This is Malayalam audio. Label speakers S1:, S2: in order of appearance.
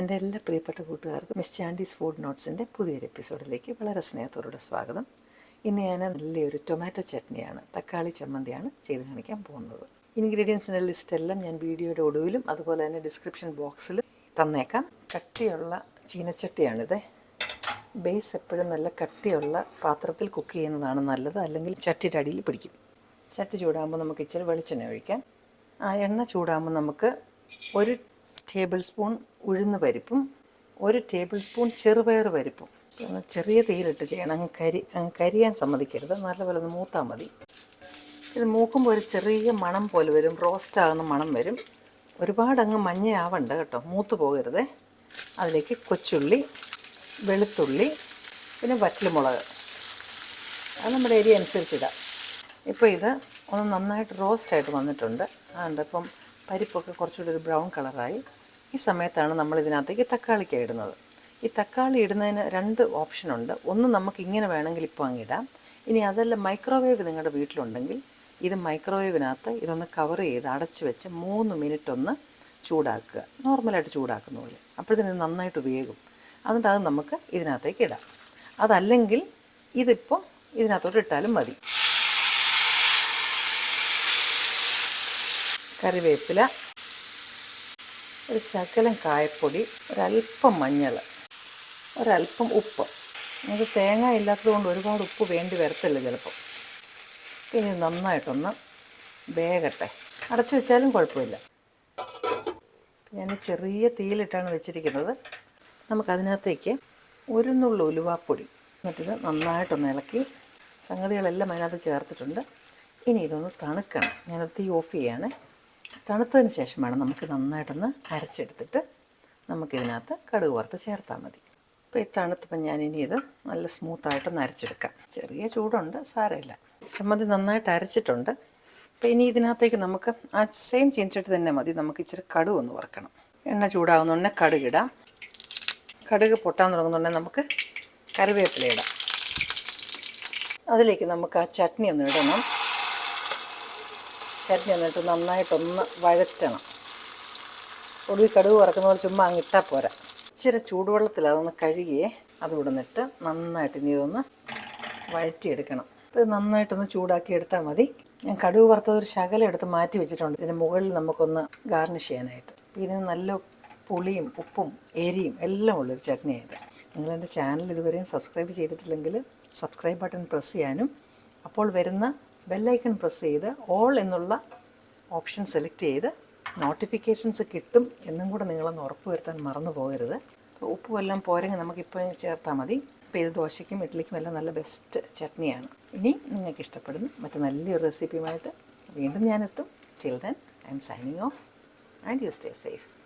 S1: എന്റെ എല്ലാ പ്രിയപ്പെട്ട കൂട്ടുകാർക്കും മിസ് ചാൻഡീസ് ഫുഡ് നോട്ട്സിന്റെ പുതിയൊരു എപ്പിസോഡിലേക്ക് വളരെ സ്നേഹത്തോടെ സ്വാഗതം. ഇന്ന് ഞാൻ നല്ലൊരു ടൊമാറ്റോ ചട്നിയാണ് തക്കാളി ചമ്മന്തിയാണ് ചെയ്ത് കാണിക്കാൻ പോകുന്നത്. ഇൻഗ്രീഡിയൻസിന്റെ ലിസ്റ്റ് എല്ലാം ഞാൻ വീഡിയോയുടെ ഒടുവിലും അതുപോലെ തന്നെ ഡിസ്ക്രിപ്ഷൻ ബോക്സിൽ തന്നേക്കാം. കട്ടിയുള്ള ചീനച്ചട്ടിയാണിത്. ബേസ് എപ്പോഴും നല്ല കട്ടിയുള്ള പാത്രത്തിൽ കുക്ക് ചെയ്യുന്നതാണ് നല്ലത് അല്ലെങ്കിൽ ചട്ടിയുടെ അടിയിൽ പിടിക്കും. ചട്ടി ചൂടാകുമ്പോൾ നമുക്ക് ഇച്ചിരി വെളിച്ചെണ്ണ ഒഴിക്കാം. ആ എണ്ണ ചൂടാകുമ്പോൾ നമുക്ക് ഒരു ടേബിൾ സ്പൂൺ ഉഴുന്ന് പരിപ്പും ഒരു ടേബിൾ സ്പൂൺ ചെറുപയർ പരിപ്പും. ചെറിയ തീയിലിട്ട് ചെയ്യണം. അങ്ങ് കരി അങ്ങ് കരിയാൻ സമ്മതിക്കരുത്. നല്ലപോലെ ഒന്ന് മൂത്താൽ മതി. ഇത് മൂക്കുമ്പോൾ ഒരു ചെറിയ മണം പോലെ വരും. റോസ്റ്റ് ആകുന്ന മണം വരും. ഒരുപാട് അങ്ങ് മഞ്ഞയാവണ്ട കേട്ടോ. മൂത്ത് പോകരുത്. അതിലേക്ക് കൊച്ചുള്ളി വെളുത്തുള്ളി പിന്നെ വറ്റൽമുളക്. അത് നമ്മുടെ ഏരിയ അനുസരിച്ചിടാം ഇപ്പോൾ ഇത് ഒന്ന് നന്നായിട്ട് റോസ്റ്റായിട്ട് വന്നിട്ടുണ്ട്. അതുകൊണ്ട് ഇപ്പം പരിപ്പൊക്കെ കുറച്ചുകൂടി ഒരു ബ്രൗൺ കളറായി ഈ സമയത്താണ് നമ്മൾ ഇതിനകത്തേക്ക് തക്കാളിക്ക ഇടുന്നത്. ഈ തക്കാളി ഇടുന്നതിന് രണ്ട് ഓപ്ഷനുണ്ട് ഒന്ന് നമുക്ക് ഇങ്ങനെ വേണമെങ്കിൽ ഇപ്പോൾ അങ്ങിടാം ഇനി അതല്ല മൈക്രോവേവ് നിങ്ങളുടെ വീട്ടിലുണ്ടെങ്കിൽ ഇത് മൈക്രോവേവിനകത്ത് ഇതൊന്ന് കവർ ചെയ്ത് അടച്ചു വെച്ച് മൂന്ന് മിനിറ്റ് ഒന്ന് ചൂടാക്കുക. നോർമലായിട്ട് ചൂടാക്കുന്ന പോലെ. അപ്പോഴത്തേന് നന്നായിട്ട് വേകും. എന്നിട്ട് അത് നമുക്ക് ഇതിനകത്തേക്ക് ഇടാം. അതല്ലെങ്കിൽ ഇതിപ്പോൾ ഇതിനകത്തോട്ട് ഇട്ടാലും മതി. കറിവേപ്പില ഒരു ശകലം കായപ്പൊടി ഒരല്പം മഞ്ഞൾ ഒരല്പം ഉപ്പ്. നമുക്ക് തേങ്ങ ഇല്ലാത്തത് കൊണ്ട് ഒരുപാട് ഉപ്പ് വേണ്ടി വരത്തില്ല ചിലപ്പോൾ പിന്നെ നന്നായിട്ടൊന്ന് വേകട്ടെ. അടച്ചു വെച്ചാലും കുഴപ്പമില്ല. ഞാൻ ചെറിയ തീയിലിട്ടാണ് വെച്ചിരിക്കുന്നത്. നമുക്കതിനകത്തേക്ക് ഒരു നുള്ളു ഉലുവാപ്പൊടി എന്നിട്ടിത് നന്നായിട്ടൊന്ന് ഇളക്കി സംഗതികളെല്ലാം അതിനകത്ത് ചേർത്തിട്ടുണ്ട്. ഇനി ഇതൊന്ന് തണുക്കണം. ഞാനത് തീ ഓഫ് ചെയ്യാണ്. തണുത്തതിന് ശേഷം വേണം നമുക്ക് നന്നായിട്ടൊന്ന് അരച്ചെടുത്തിട്ട് നമുക്കിതിനകത്ത് കടുക് വറുത്ത് ചേർത്താൽ മതി. അപ്പോൾ ഈ തണുത്തപ്പം ഇനി ഇത് നല്ല സ്മൂത്തായിട്ടൊന്ന് അരച്ചെടുക്കാം. ചെറിയ ചൂടുണ്ട് സാരമില്ല. ചമ്മന്തി നന്നായിട്ട് അരച്ചിട്ടുണ്ട്. അപ്പോൾ ഇനി ഇതിനകത്തേക്ക് നമുക്ക് ആ സെയിം ചീനിച്ചിട്ട് തന്നെ മതി. നമുക്ക് ഇച്ചിരി കടുക് ഒന്ന് വറുക്കണം. എണ്ണ ചൂടാവുന്നുണ്ടെ കടുകിടാം കടുക് പൊട്ടാൻ തുടങ്ങുന്നുണ്ടെങ്കിൽ നമുക്ക് കറിവേപ്പില ഇടാം. അതിലേക്ക് നമുക്ക് ആ ചട്നി ഒന്ന് ഇടണം. ചട്നി എന്നിട്ട് നന്നായിട്ടൊന്ന് വഴറ്റണം. ഒടുവിൽ കടുക് വറക്കുന്ന പോലെ ചുമ്മാ അങ്ങ് ഇട്ടാൽ പോരാ. ഇച്ചിരി ചൂടുവെള്ളത്തിൽ അതൊന്ന് കഴുകിയേ അത് ഇടുന്നിട്ട് നന്നായിട്ട് ഇനി ഇതൊന്ന് വഴറ്റിയെടുക്കണം. ഇത് നന്നായിട്ടൊന്ന് ചൂടാക്കി എടുത്താൽ മതി. ഞാൻ കടുക് വറുത്തത് ഒരു ശകലം എടുത്ത് മാറ്റി വെച്ചിട്ടുണ്ട്. ഇതിന് മുകളിൽ നമുക്കൊന്ന് ഗാർണിഷ് ചെയ്യാനായിട്ട്. ഇതിന് നല്ല പുളിയും ഉപ്പും എരിയും എല്ലാം ഉള്ളൊരു ചട്നിയായത് നിങ്ങൾ എന്റെ ചാനൽ ഇതുവരെയും സബ്സ്ക്രൈബ് ചെയ്തിട്ടില്ലെങ്കിൽ സബ്സ്ക്രൈബ് ബട്ടൺ പ്രസ് ചെയ്യാനും അപ്പോൾ വരുന്ന ബെല്ലൈക്കൺ പ്രസ് ചെയ്ത് ഓൾ എന്നുള്ള ഓപ്ഷൻ സെലക്ട് ചെയ്ത് നോട്ടിഫിക്കേഷൻസ് കിട്ടും എന്നും കൂടെ നിങ്ങളൊന്ന് ഉറപ്പ് വരുത്താൻ മറന്നു പോകരുത്. ഉപ്പും എല്ലാം പോരെങ്കിൽ നമുക്കിപ്പോൾ ചേർത്താൽ മതി. അപ്പോൾ ഇത് ദോശയ്ക്കും ഇഡ്ഡലിക്കും എല്ലാം നല്ല ബെസ്റ്റ് ചട്നിയാണ്. ഇനി നിങ്ങൾക്ക് ഇഷ്ടപ്പെടുന്ന മറ്റു നല്ലൊരു റെസിപ്പിയുമായിട്ട് വീണ്ടും ഞാനെത്തും. Chill then I'm signing off and you stay safe